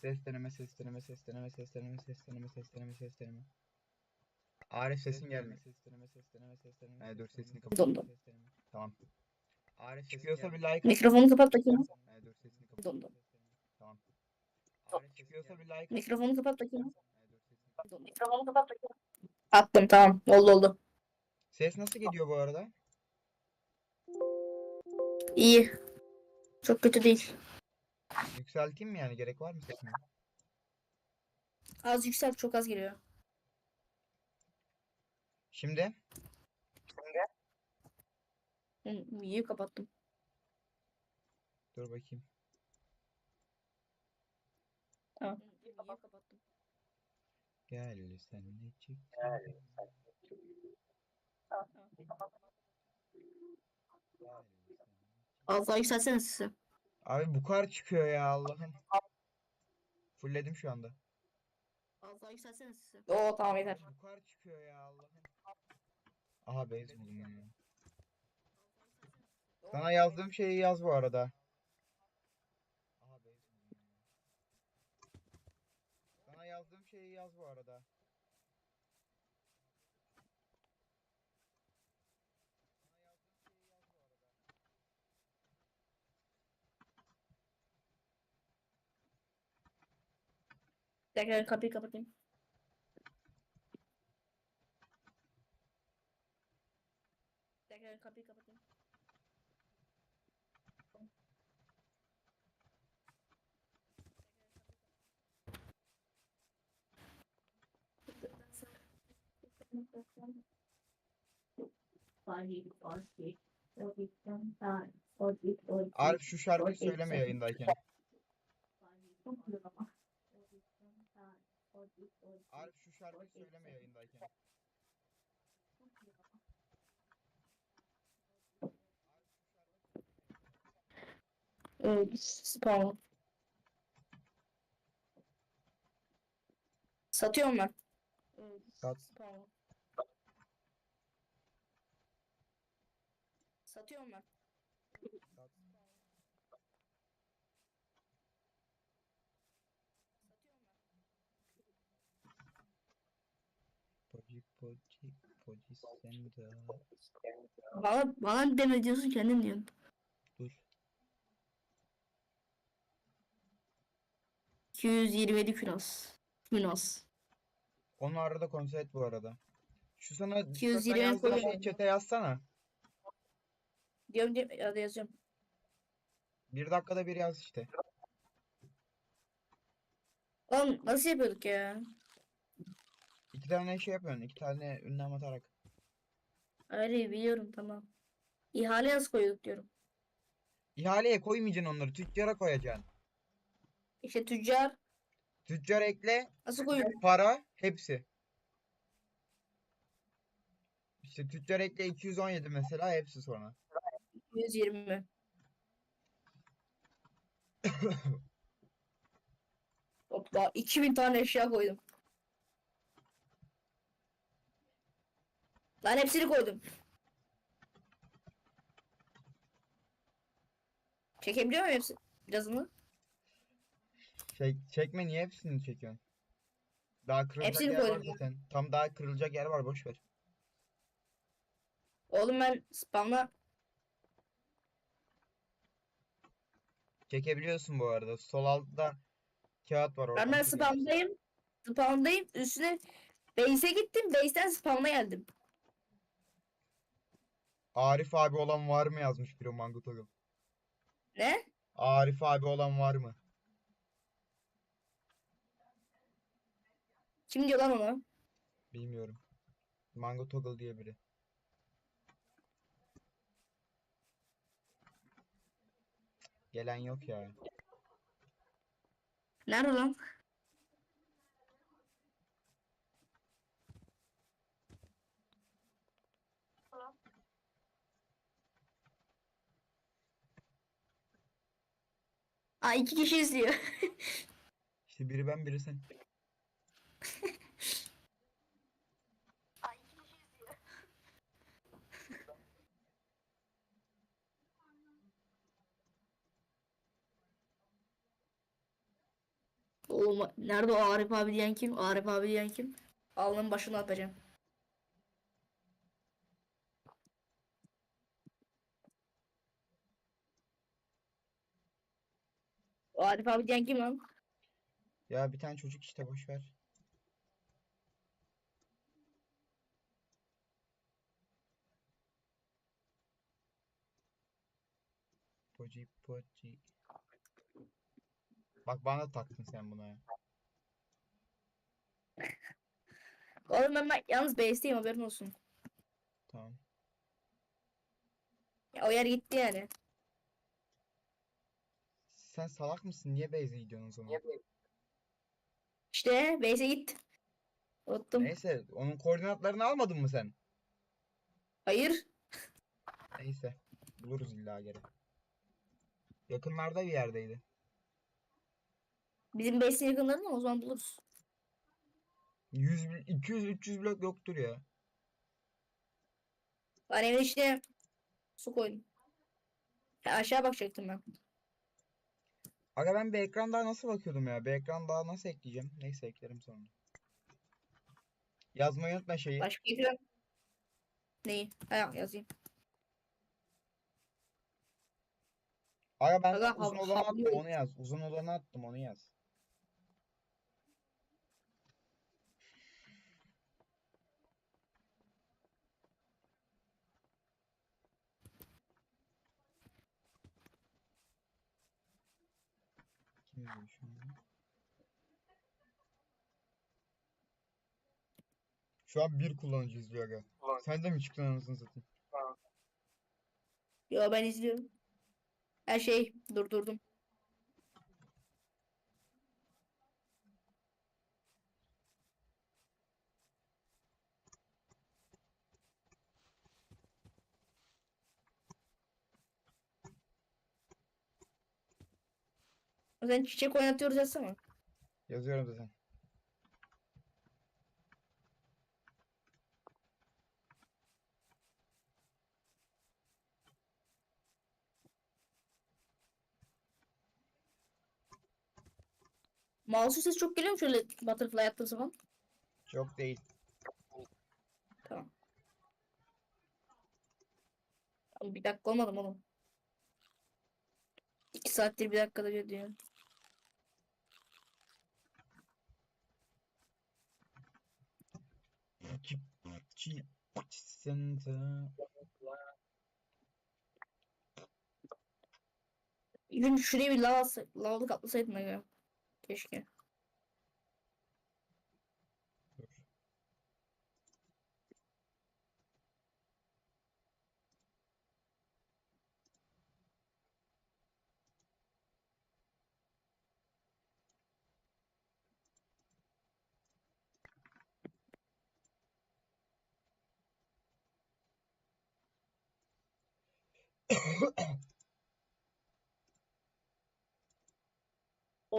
Ses deneme, ses deneme, ses deneme, ses deneme, ses deneme, ses deneme, ses deneme. Arif sesin gelmiyor. Ses deneme, ses deneme, ses deneme. He dur sesini kapat. Dondu. Tamam. Arif çıkıyorsa bir like. Mikrofonu kapat bakayım. He dur sesini kapat. Dondu. Tamam. Arif çıkıyorsa bir like. Mikrofonu kapat bakayım. Mikrofonu kapat bakayım. Attım tamam. Oldu oldu. Ses nasıl gidiyor bu arada? İyi. Çok kötü değil. Yükselteyim mi yani? Gerek var mı sesine? Az yüksel çok az geliyor. Şimdi Hı, İyi kapattım. dur bakayım. Tamam. İyi kapattım. Gel sen de çık. Az daha yükseltsene sesi. Abi bukhar çıkıyor ya Allah'ım. Fullledim şu anda. Az daha yükseltsene sesi. Oo tamam yeter. Bukhar çıkıyor ya Allah'ım. Aha base buldum ya. Sana yazdığım şeyi yaz bu arada. Aha base buldum ya. Sana yazdığım şeyi yaz bu arada. Sana yazdığım şeyi yaz bu arada. Tekrar kapıyı kapatayım. Tekrar kapıyı kapatayım. Arif şu şarkıyı söyleme yayındayken. Arif şu şarkıyı söyleme yayındayken. Evet, spawn. Satıyorum ben. Sat. Spawn. Satıyorum ben. Poci poci poci senda. Bana, bana deme diyorsun kendin diyorsun. Dur. 227 künas. Künas. Onu arada kontrol et bu arada. Şu sana 220 Discord'dan yazdığım koyalım. şeyi chat'e yazsana. Diyorum diyorum ya da yazıyorum. Bir dakikada bir yaz işte. Oğlum nasıl yapıyorduk ya? İki tane şey yapıyorsun. iki tane ünlem atarak. Öyle biliyorum tamam. İhale nasıl koyduk diyorum. İhaleye koymayacaksın onları. Tüccara koyacaksın. İşte tüccar Tüccar ekle. nasıl koyduk? Para. Hepsi. İşte tüccar ekle 217 mesela. Hepsi sonra. 120. Hoppa 2000 tane eşya koydum. Lan hepsini koydum. Çekebiliyor muyum hepsi? Birazını. Şey, çekme niye hepsini çekiyorsun? Daha kırılacak Hepsini yer var koydum zaten. Tam daha kırılacak yer var boş ver. Oğlum ben spamla Çekebiliyorsun bu arada. Sol altta kağıt var ben oradan ben çekebilirsin. spamdayım. Spamdayım. Üstüne base'e gittim. Base'den spam'a geldim. Arif abi olan var mı yazmış biri Mango Toggle. Ne? Arif abi olan var mı? Kim diyor lan onu? Bilmiyorum. Mango Toggle diye biri. Gelen yok ya. Nerede lan? Aa iki kişi izliyor. İşte biri ben biri sen. Oğlum nerede o Arif abi diyen kim? Arif abi diyen kim? Alnın başına atacağım. O Arif abi diyen kim lan? Ya bir tane çocuk işte boş ver. Poci poci. Bak bana taktın sen buna ya. Oğlum ben, ben yalnız base'teyim haberin olsun. Tamam. Ya, o yer gitti yani. Sen salak mısın? Niye base'e gidiyorsun o zaman? İşte base'e git. Unuttum. Neyse, onun koordinatlarını almadın mı sen? Hayır. Neyse, buluruz illa geri. Yakınlarda bir yerdeydi. Bizim base'in yakınlarında mı? O zaman buluruz. 100, bl- 200, 300 blok yoktur ya. Ben evin içine su koydum. Ya aşağı bakacaktım ben. Aga ben bir ekran daha nasıl bakıyordum ya? Bir ekran daha nasıl ekleyeceğim? Neyse eklerim sonra. Yazmayı unutma şeyi. Başka ekran. Neyi? Ha yazayım. Aga ben Aga, uzun olanı attım onu yaz. Uzun olanı attım onu yaz. İzliyor şu an? Şu an bir kullanıcı izliyor aga. Sen de mi çıktın anasını satayım? Yo ben izliyorum. Her şey durdurdum. Zaman çiçek oynatıyoruz yazsana. Yazıyorum zaten. Mouse'un sesi çok geliyor mu şöyle butterfly yaptığım zaman? Çok değil. Tamam. Oğlum Bir dakika olmadı mı oğlum? İki saattir bir dakikada diyor. Çip, center. İlk şuraya bir lava, lavalık atlasaydın aga. Keşke. Dur.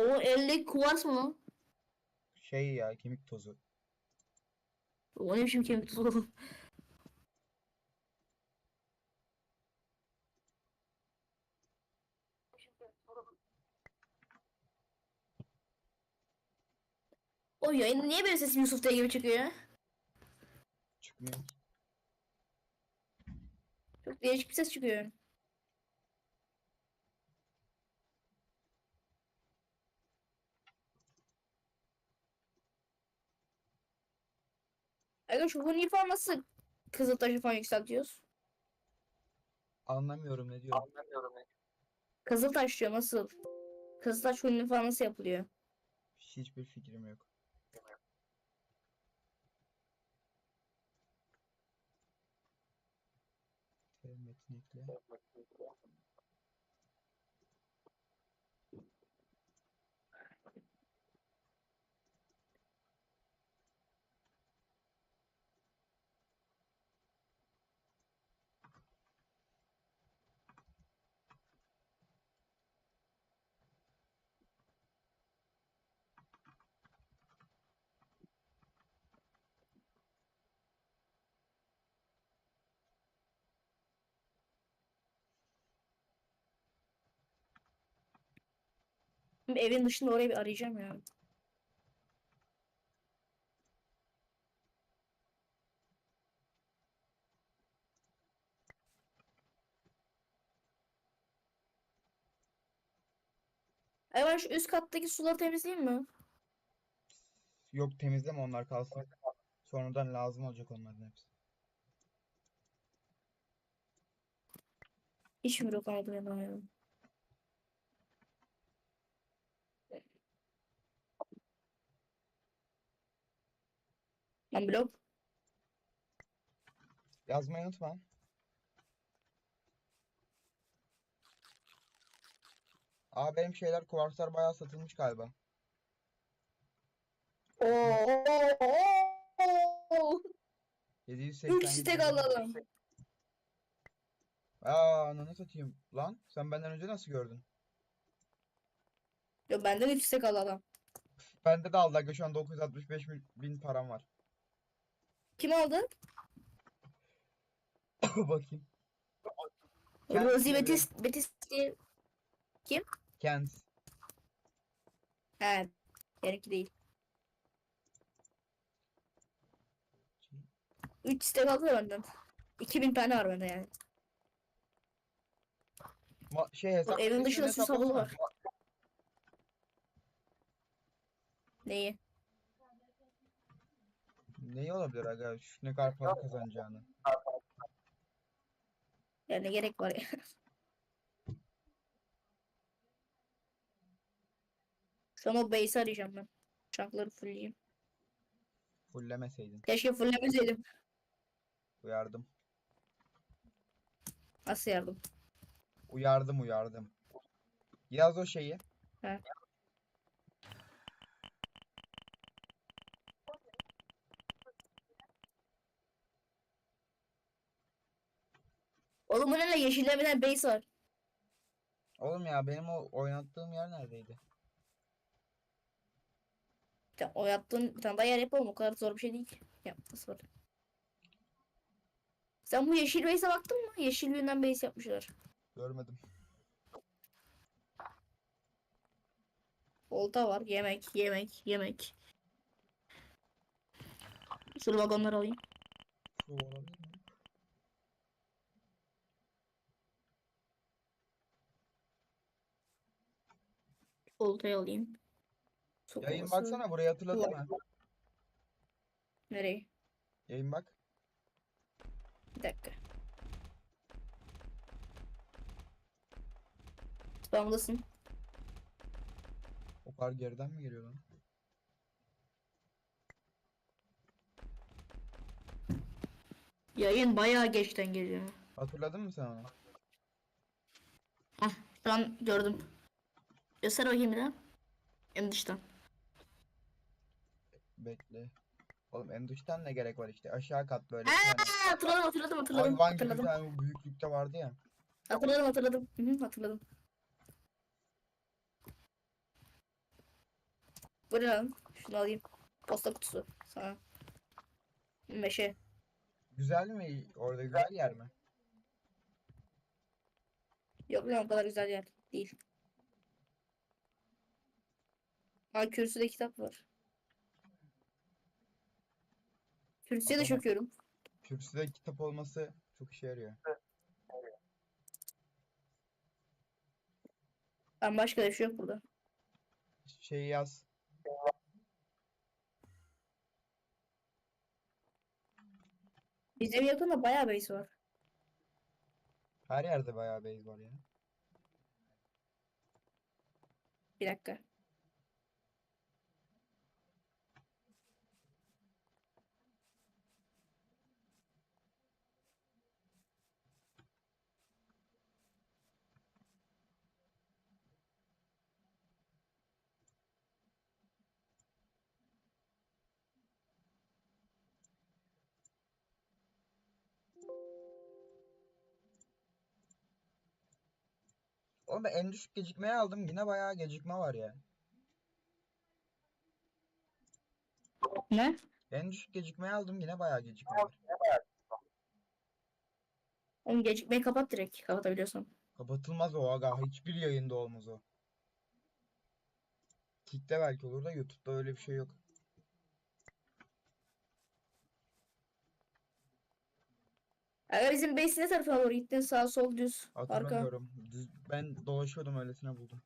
O elde kuvars mı? Şey ya kemik tozu. O ne biçim kemik tuzu? O yayında niye böyle sesim Yusuf Bey gibi çıkıyor ya? Çıkmıyor. Çok değişik bir ses çıkıyor. Aga şu Huni falan nasıl Kızıltaş'ı falan yükseltiyoruz? Anlamıyorum ne diyor. Kızıltaş diyor nasıl? Kızıltaş Huni falan nasıl yapılıyor? Hiçbir fikrim yok. Evin dışında orayı bir arayacağım ya. Ay ben şu üst kattaki suları temizleyeyim mi? Yok temizleme onlar kalsın. Sonradan lazım olacak onların hepsi. Hiç mi yok aydınlanıyorum? Lan blok. Yazmayı unutma. Aa benim şeyler kuvarslar bayağı satılmış galiba. Oo. 780 3 stek alalım. Aa ananı satayım. Lan sen benden önce nasıl gördün? Yo benden 3 stek alalım. Bende de aldı. Şu an 965 bin, bin param var. Kim aldı? Bakayım. Kent Rosie Betis Betis diye. Kent. He. Benimki değil. 3 stek aldı da benden. 2000 tane var bende yani. Ma şey hesap evin dışında hesaplasana. havuzu var. Neyi? Neyi olabilir aga? Şu ne kadar para kazanacağını. Yani ne gerek var ya. Şu an o base'i arayacağım ben. Çankları fullleyeyim. Fullemeseydin. Keşke fulllemeseydim. Uyardım. Nasıl yardım? Uyardım uyardım. Yaz o şeyi. He. Oğlum ne bir tane base var. Oğlum ya benim o oynattığım yer neredeydi? Ya, o yaptığın bir tane daha yer yapalım. O kadar zor bir şey değil ki. Yapması var. Sen bu yeşil base'e baktın mı? Yeşil birinden base yapmışlar. Görmedim. Olta var. Yemek, yemek, yemek. Şunu vagonları alayım. Şu olabilir mi? Oltayı alayım. Su Yayın kovası. baksana burayı hatırladın mı? Nereye? Yayın bak. Bir dakika. Spamdasın. O kadar geriden mi geliyor lan? Yayın bayağı geçten geliyor. Hatırladın mı sen onu? Ah, şu an gördüm. Göster bakayım bir daha. En dıştan. Bekle. Oğlum en dıştan ne gerek var işte. Aşağı kat böyle. Aa, hatırladım hatırladım hatırladım. Hayvan gibi bir hatırladım. tane büyüklükte vardı ya. Hatırladım hatırladım. Hı hı, hatırladım. Bu ne lan? Şunu alayım. Posta kutusu. Sana. Meşe. Güzel mi? Orada güzel yer mi? Yok lan o kadar güzel yer değil. Ha kürsüde kitap var. Kürsüye de Adamı- çöküyorum. Kürsüde kitap olması çok işe yarıyor. Ben başka da bir şey yok burada. Şey yaz. Bizim yakında bayağı base var. Her yerde bayağı base var ya. Bir dakika. Oğlum ben en düşük gecikmeye aldım. Yine bayağı gecikme var ya. Ne? En düşük gecikmeye aldım. Yine bayağı gecikme var. Oğlum gecikmeyi kapat direkt. Kapatabiliyorsan. Kapatılmaz o aga. Hiçbir yayında olmaz o. Kick'te belki olur da YouTube'da öyle bir şey yok. Ya bizim base ne tarafa doğru gittin? Sağ sol düz. Arka. Hatırlamıyorum. Düz- Ben dolaşıyordum öylesine buldum.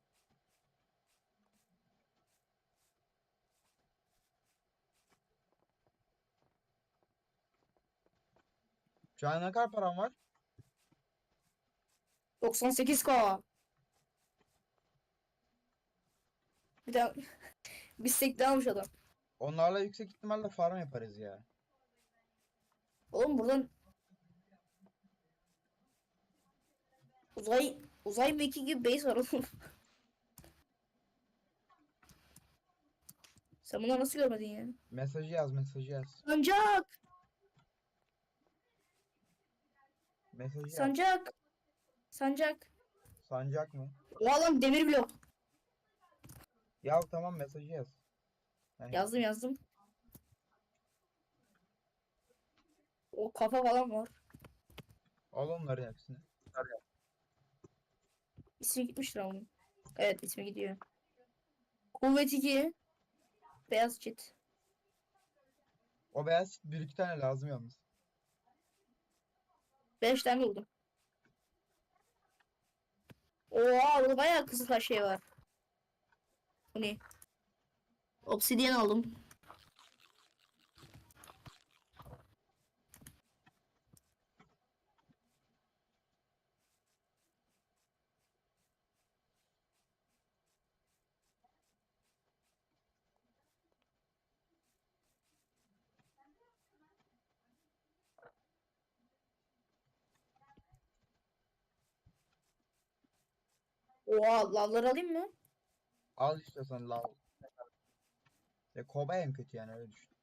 Şu an ne kadar param var? 98k. Bir daha. Bir stek almış adam. Onlarla yüksek ihtimalle farm yaparız ya. Oğlum buradan uzay uzay mekiği gibi base var oğlum. Sen bunları nasıl görmedin ya? Mesajı yaz, mesajı yaz. Sancak! Mesajı yaz. Sancak! Sancak! Sancak mı? O adam demir blok. Ya tamam mesajı yaz. Yani Yazdım yazdım. O kafa falan var. Al onların hepsini. İsmi gitmiştir ama. Evet ismi gidiyor. Kuvvet 2. Beyaz çit. O beyaz bir iki tane lazım yalnız. 5 tane buldum. Oha burada bayağı kızıl şey var. Bu ne? Obsidian aldım. Oha lavları alayım mı? Al istiyorsan lav. Ya Koba en kötü yani öyle düşün.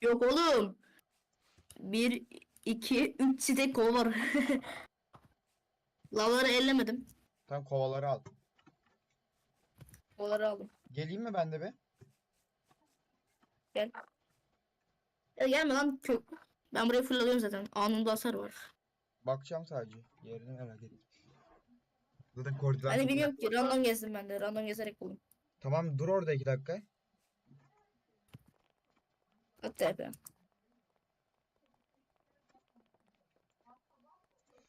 Yok oğlum. 1, 2, 3 stek kol var. Lavları ellemedim. Tamam kovaları al. Kolları aldım. Geleyim mi ben de be? Gel. Ya gelme lan kök. Ben burayı full alıyorum zaten. Anında hasar var. Bakacağım sadece. Yerini merak ettim. Zaten koordinat. Hani biliyorum ki random gezdim ben de. Random gezerek buldum. Tamam dur orada iki dakika. At TP.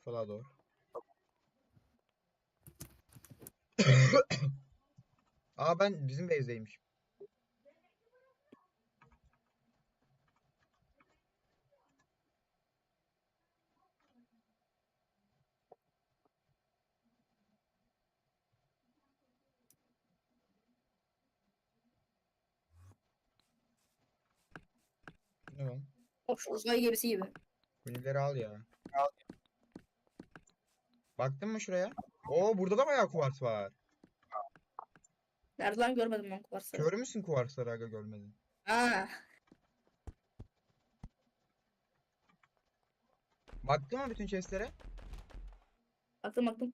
Sola doğru. Aa ben bizim base'deymişim. Ne lan? Şu uzay gemisi gibi. Hunileri al ya. Baktın mı şuraya? Oo burada da bayağı kuvars var. Nerede lan görmedim ben kuvarsları. Kör müsün kuvarsları aga görmedin? Ha. Baktın mı bütün chestlere? Baktım baktım.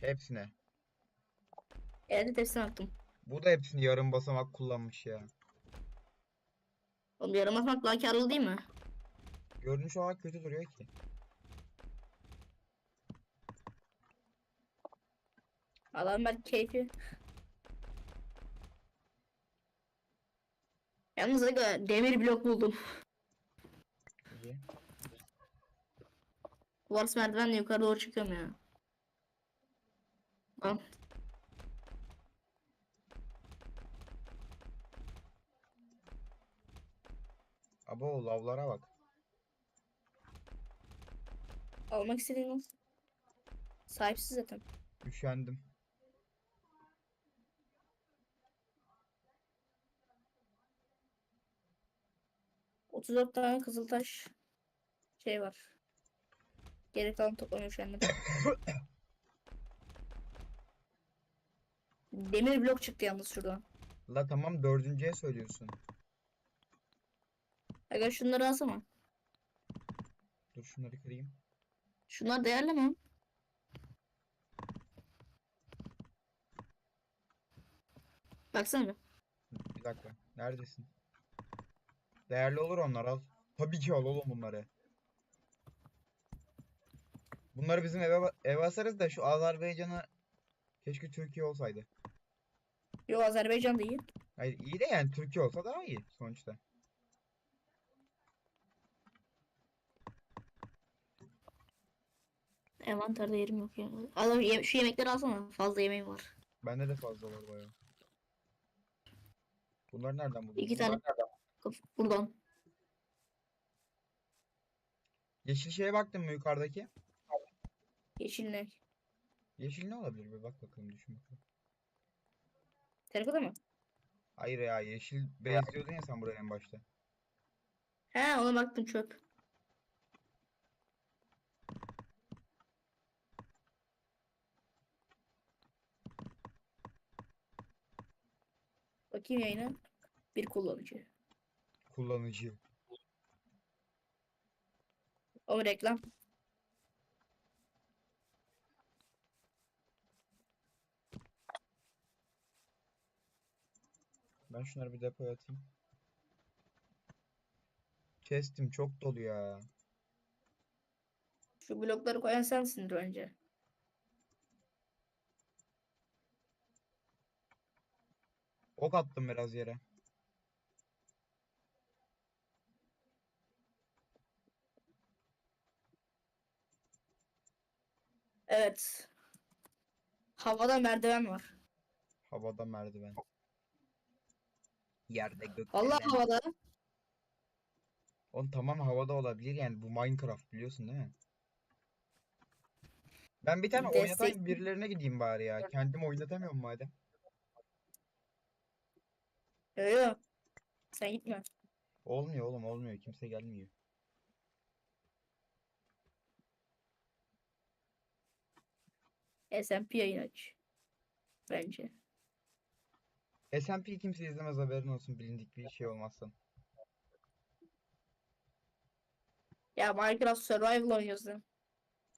Hepsine. Evet hepsini attım. Bu da hepsini yarım basamak kullanmış ya. Oğlum yarım atmak daha karlı değil mi? Görünüş olarak kötü duruyor ki. Adam belki keyfi. Yalnız aga demir blok buldum. İyi. Kuvars merdivenle yukarı doğru çıkıyorum ya. Al. Abo lavlara bak. Almak istediğin al. Sahipsiz zaten. Üşendim. Otuz dört tane kızıltaş şey var. Geri kalan toplamıyor şu anda. Demir blok çıktı yalnız şuradan. La tamam dördüncüye söylüyorsun. Aga şunları alsana. Dur şunları kırayım. Şunlar değerli mi? Baksana bir. Bir dakika. Neredesin? Değerli olur onlar al. Tabii ki al oğlum bunları. Bunları bizim eve, eve asarız da şu Azerbaycan'a keşke Türkiye olsaydı. Yo Azerbaycan da iyi. Hayır iyi de yani Türkiye olsa daha iyi sonuçta. Envanterde yerim yok ya. Al ye- şu yemekleri alsana. Fazla yemeğim var. Bende de fazla var bayağı. Bunları nereden buldun? İki Bunlar tane. nereden- Buradan. Yeşil şeye baktın mı yukarıdaki? Yeşil ne? Yeşil ne olabilir? Bir bak bakalım düşün bakalım. Terkoda mı? Hayır ya yeşil beyaz diyordun ya sen buraya en başta. He ona baktım çöp. Bakayım yayına. Bir kullanıcı. Kullanıcı. O reklam. Ben şunları bir depoya atayım. Kestim çok dolu ya. Şu blokları koyan sensindir önce. Ok attım biraz yere. Evet. Havada merdiven var. Havada merdiven. Yerde gökte. Vallahi ben- havada. Oğlum tamam havada olabilir yani bu Minecraft biliyorsun değil mi? Ben bir tane oynatan Destek- birilerine gideyim bari ya. Kendim oynatamıyorum madem. Yok yok. Sen gitme. Olmuyor oğlum olmuyor. Kimse gelmiyor. SMP yayın aç. Bence. SMP kimse izlemez haberin olsun bilindik bir şey olmazsan. Ya Minecraft Survival oynuyoruz lan.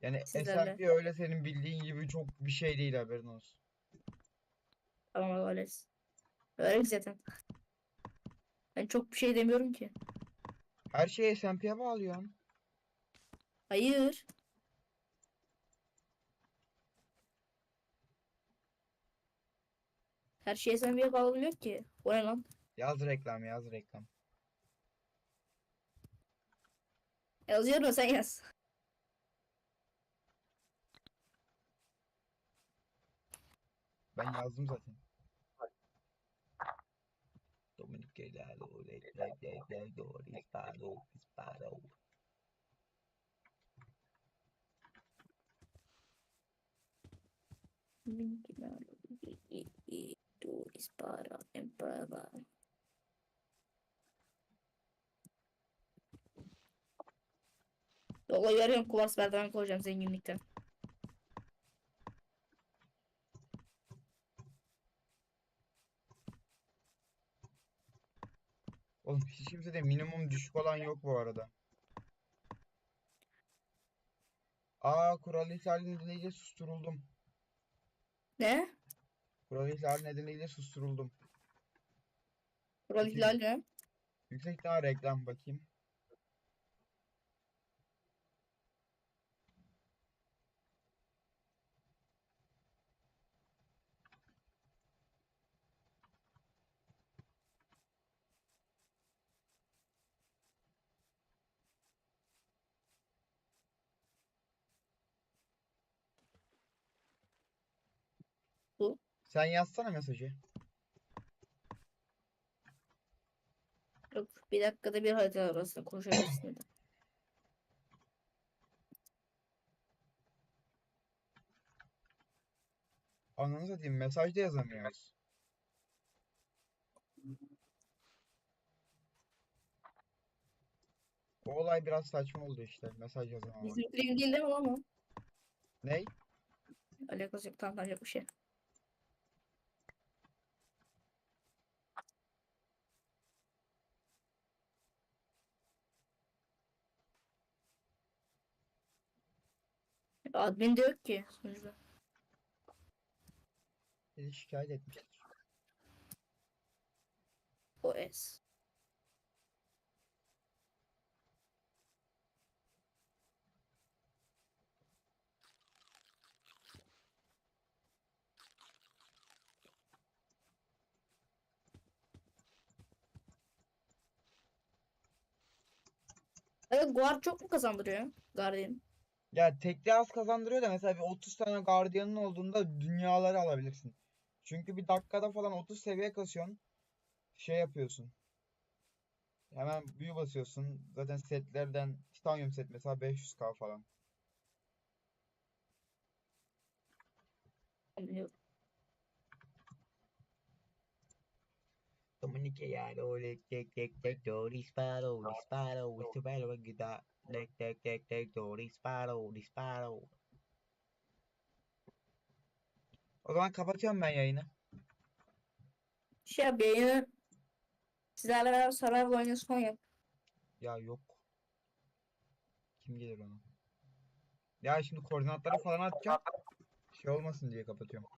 Yani Sizlerle. SMP öyle senin bildiğin gibi çok bir şey değil haberin olsun. Tamam öyle. Öyle zaten. Ben çok bir şey demiyorum ki. Her şeyi SMP'ye bağlıyorsun. Hayır. Her şey SMP'ye bağlanıyor ki. O ne lan? Yaz reklam yaz reklam. Yazıyorum sen yaz. Ben yazdım zaten. Regalou, dores, parou, disparou. Link do disparo em prova. Olha, eu não posso dar um cojão sem unita. Oğlum hiç kimse de minimum düşük olan yok bu arada. Aa kural ihlali nedeniyle susturuldum. Ne? Kural ihlali nedeniyle susturuldum. Kural ihlali ne? Yüksek daha reklam bakayım. Bu. Sen yazsana mesajı. Yok bir dakikada bir harita arasında konuşabilirsin dedi. Ananı satayım mesaj da yazamıyoruz. O olay biraz saçma oldu işte. Mesaj yazamamak. Bizim film değil mi ama? Ney? Alakası yok tamam yok bir şey. Admin de yok ki sonuçta. Beni şikayet etmiştir. OS. Evet, Guard çok mu kazandırıyor? Guardian. Ya tekli az kazandırıyor da mesela bir 30 tane gardiyanın olduğunda dünyaları alabilirsin. Çünkü bir dakikada falan 30 seviye kasıyorsun. Şey yapıyorsun. Hemen büyü basıyorsun. Zaten setlerden titanyum set mesela 500k falan. Biliyorum. Comunicado, le tek tek tek do disparo, disparo, disparo, gida, tek tek tek tek do disparo, disparo. O zaman kapatıyorum ben yayını. Şey yap yayını sizlerle beraber Survival oyunu son yap. Ya yok. Kim gelir ona? Ya şimdi koordinatları falan atacağım. Şey olmasın diye kapatıyorum.